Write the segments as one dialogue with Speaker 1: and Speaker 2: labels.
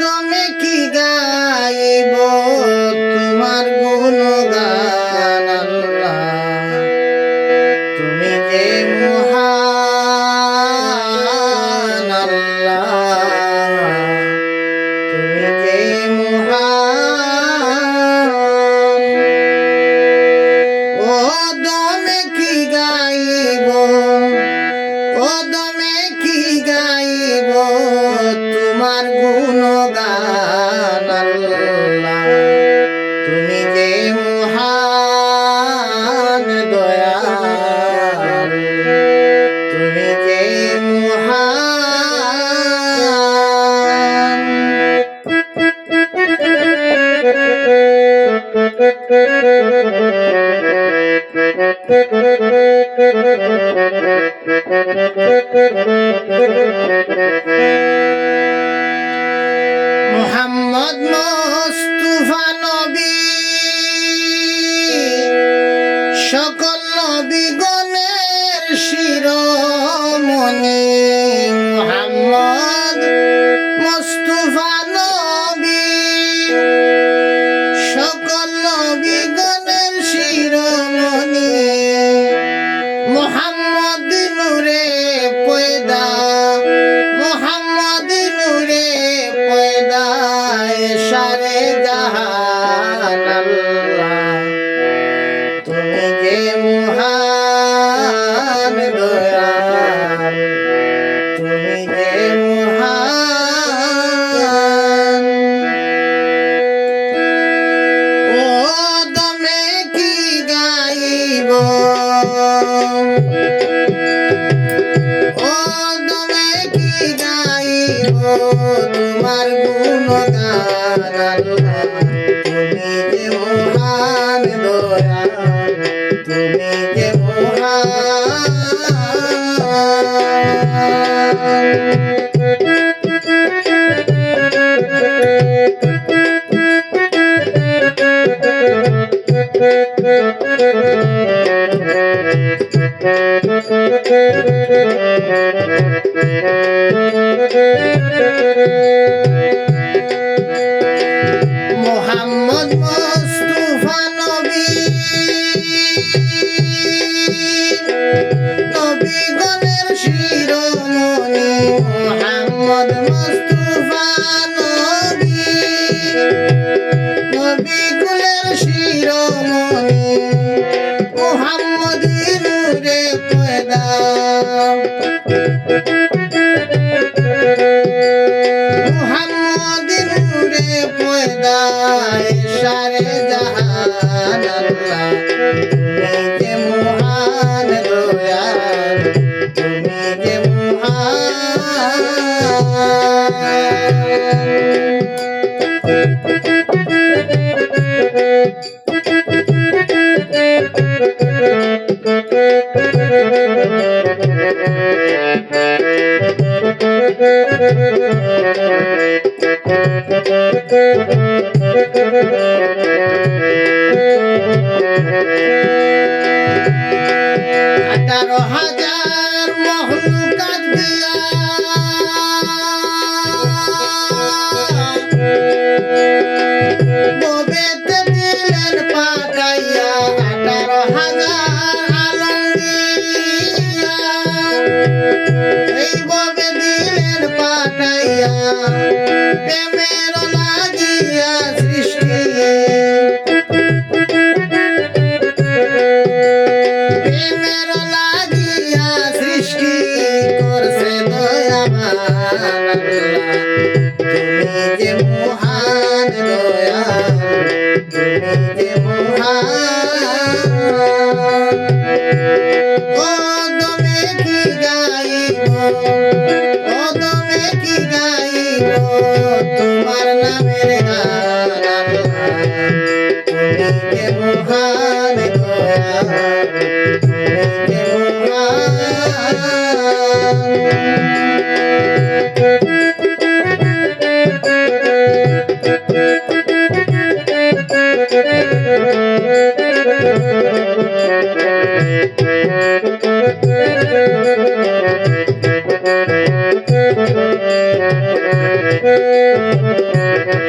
Speaker 1: দমে কি গাইব? তোমার গুণগান মোহাম্মদ মোস্তফা নবী সকল নবীগণের শিরোমণি। সারে জাহান গাইব তোমার গুণগান তুমি যে মহান দয়া তুমি যে মহান। মোহাম্মদ মুহাম্মদ আঠারো হাজার মহলুকাত দিয়া ববেতে দিলেন পাকাইয়া প্রেমের লাগিয়া সৃষ্টি প্রেমের লাগিয়া সৃষ্টি করছে দয়াবান। তুমি যে মহান দয়াল তুমি যে মহান গাইব তোমার নামের দয়াল তুমি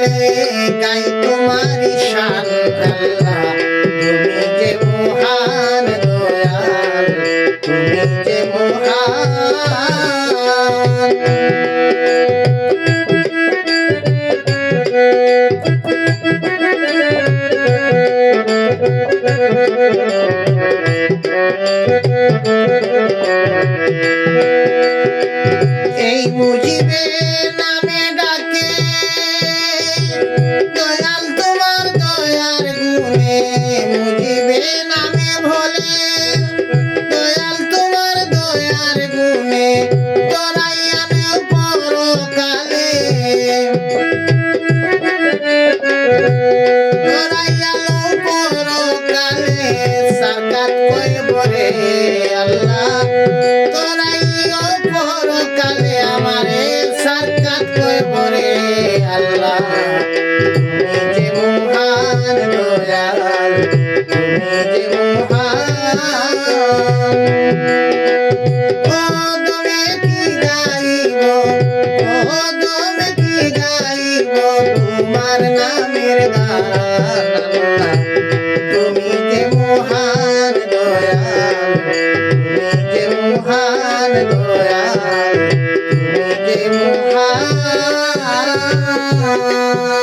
Speaker 1: পরকালে গাই তোমারি শান আল্লাহ তুমি যে মহান দয়াল তুমি যে মহান। সাকাত কইব রে আল্লাহ? তোরাইও পরকালে আমারে সারকাত কইব রে আল্লাহ? তুমি যে মহান দয়াল, তুমি যে